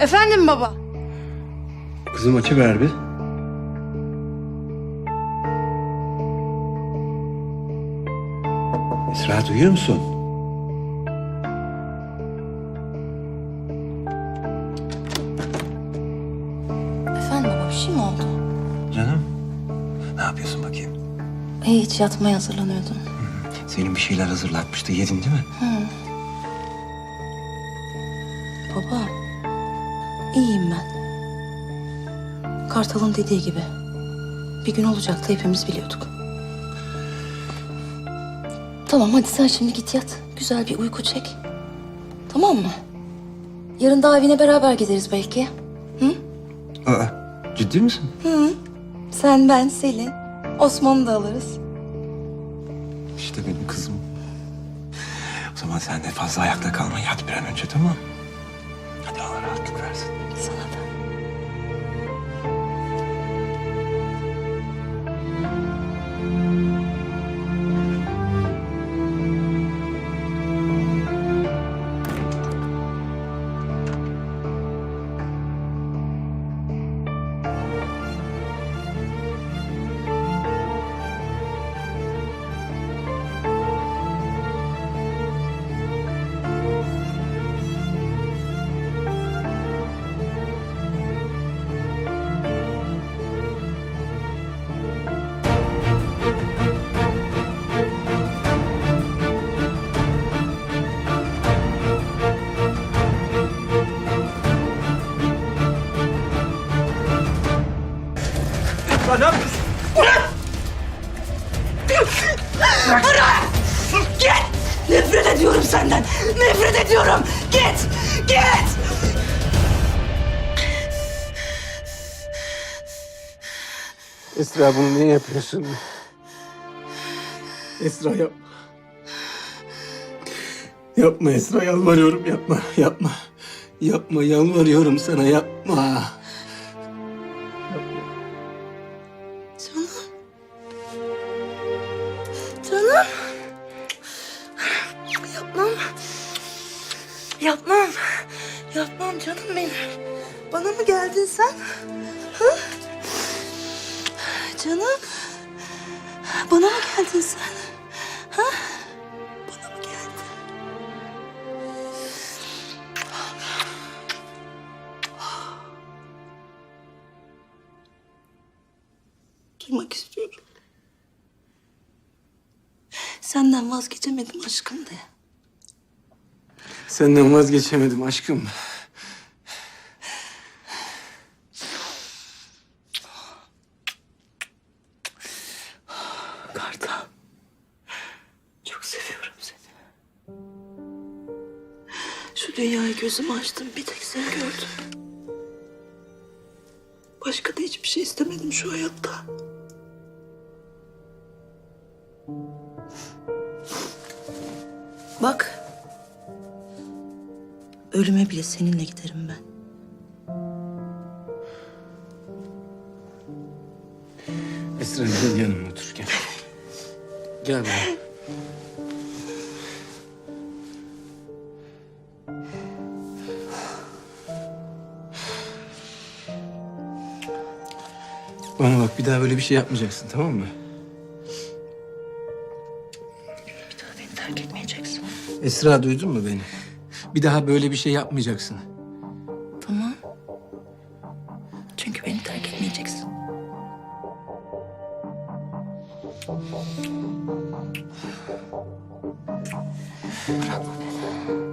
Efendim baba. Kızım açı ver bir. Esra duyuyor musun? Efendim baba bir şey mi oldu? Canım. Ne yapıyorsun bakayım? Hiç yatmaya hazırlanıyordum. Senin bir şeyler hazırlatmıştı. Yedin değil mi? Baba iyiyim ben. Kartal'ın dediği gibi. Bir gün olacaktı hepimiz biliyorduk. Tamam hadi sen şimdi git yat. Güzel bir uyku çek. Tamam mı? Yarın daha evine beraber gideriz belki. Aa, ciddi misin? Sen, ben, Selin. Osman'ı da alırız. İşte benim kızım. O zaman sen de fazla ayakta kalma. Yat bir an önce tamam mı? Rahatlık versin. Sana da. Ediyorum senden. Nefret ediyorum. Git. Git. Esra bunu niye yapıyorsun? Esra yap. Yapma Esra yalvarıyorum yapma yapma. Yapma yalvarıyorum sana yapma. Yapmam. Yapmam canım benim. Bana mı geldin sen? Ha? Canım. Bana mı geldin sen? Ha? Bana mı geldin? Duymak istiyorum. Senden vazgeçemedim aşkım de. Senden vazgeçemedim aşkım. Kartal. Çok seviyorum seni. Şu dünyayı gözümü açtım bir tek seni gördüm. Başka da hiçbir şey istemedim şu hayatta. Bak. Ölüme bile seninle giderim ben. Esra gel yanıma otur gel. Gel buraya. Bana bak bir daha böyle bir şey yapmayacaksın tamam mı? Bir daha beni terk etmeyeceksin. Esra duydun mu beni? Bir daha böyle bir şey yapmayacaksın. Tamam. Çünkü beni terk etmeyeceksin. Bırakma beni.